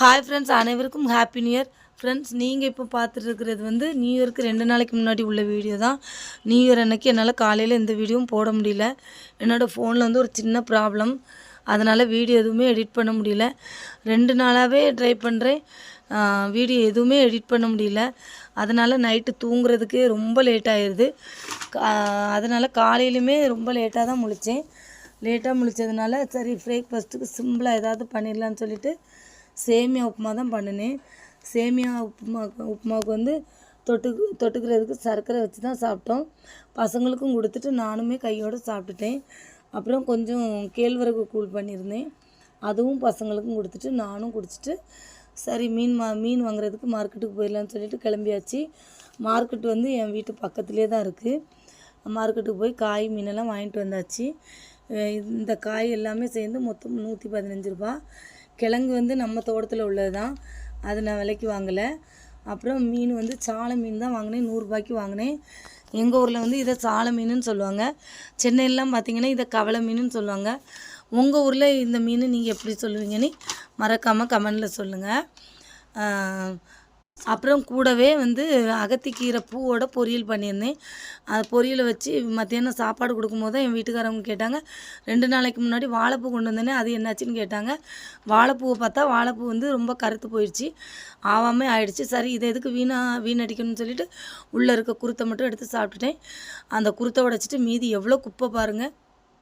Hi friends அனைவருக்கும் happy new year friends நீங்கள் இப்போ பார்த்துட்டு இருக்கிறது வந்து நியூ இயருக்கு ரெண்டு நாளைக்கு முன்னாடி உள்ள வீடியோ தான். நியூ இயர் அன்னைக்கு என்னால் காலையில் எந்த வீடியோவும் போட முடியல. என்னோடய ஃபோனில் வந்து ஒரு சின்ன ப்ராப்ளம் அதனால் வீடியோ எதுவுமே எடிட் பண்ண முடியல. ரெண்டு நாளாகவே ட்ரை பண்ணுறேன் வீடியோ எதுவுமே எடிட் பண்ண முடியல. அதனால் நைட்டு தூங்குறதுக்கே ரொம்ப லேட் ஆயிடுது அதனால் காலையிலுமே ரொம்ப லேட்டாக தான் முழித்தேன் லேட்டாக முழிச்சதுனால சரி பிரேக்ஃபாஸ்ட்டுக்கு சிம்பிளாக ஏதாவது பண்ணிடலான்னு சொல்லிவிட்டு சேமியா உப்புமா தான் பண்ணினேன் சேமியா உப்புமா உப்புமாவுக்கு வந்து தொட்டு தொட்டுக்கிறதுக்கு சர்க்கரை வச்சு தான் சாப்பிட்டோம். பசங்களுக்கும் கொடுத்துட்டு நானுமே கையோடு சாப்பிட்டுட்டேன். அப்புறம் கொஞ்சம் கேழ்வரகு கூழ் பண்ணியிருந்தேன். அதுவும் பசங்களுக்கும் கொடுத்துட்டு நானும் குடிச்சிட்டு சரி மீன் மா மீன் வாங்குறதுக்கு மார்க்கெட்டுக்கு போயிடலான்னு சொல்லிட்டு கிளம்பியாச்சு. மார்க்கெட் வந்து என் வீட்டு பக்கத்துலேயே தான் இருக்குது மார்க்கெட்டுக்கு போய் காய் மீனெல்லாம் வாங்கிட்டு வந்தாச்சு. இந்த காய் எல்லாமே சேர்ந்து மொத்தம் நூற்றி பதினஞ்சு ரூபா. கிழங்கு வந்து நம்ம தோட்டத்தில் உள்ளது தான் அது நான் விலைக்கு வாங்கலை. அப்புறம் மீன் வந்து சாலை மீன் தான் வாங்கினேன். நூறுரூபாய்க்கு வாங்கினேன். எங்கள் ஊரில் வந்து இதை சாலை மீனுன்னு சொல்லுவாங்க. சென்னையிலலாம் பார்த்திங்கன்னா இதை கவலை மீனுன்னு சொல்லுவாங்க. உங்கள் ஊரில் இந்த மீன் நீங்கள் எப்படி சொல்லுவீங்கன்னு மறக்காமல் கமெண்டில் சொல்லுங்கள் அப்புறம் கூடவே வந்து அகத்திக்கீரை பூவோட பொரியல் பண்ணியிருந்தேன். அது பொரியலை வச்சு மத்தியானம் சாப்பாடு கொடுக்கும்போது தான் என் வீட்டுக்காரவங்க கேட்டாங்க. ரெண்டு நாளைக்கு முன்னாடி வாழைப்பூ கொண்டு வந்தேனே அது என்னாச்சுன்னு கேட்டாங்க. வாழைப்பூவை பார்த்தா வாழைப்பூ வந்து ரொம்ப கருத்து போயிடுச்சு. ஆவாமே ஆயிடுச்சு. சரி இதை எதுக்கு வீணா வீணடிக்கணும்னு சொல்லிட்டு உள்ளே இருக்க குருத்தை மட்டும் எடுத்து சாப்பிட்டுட்டேன். அந்த குருத்தை உடைச்சிட்டு மீதி எவ்வளோ குப்பை பாருங்கள்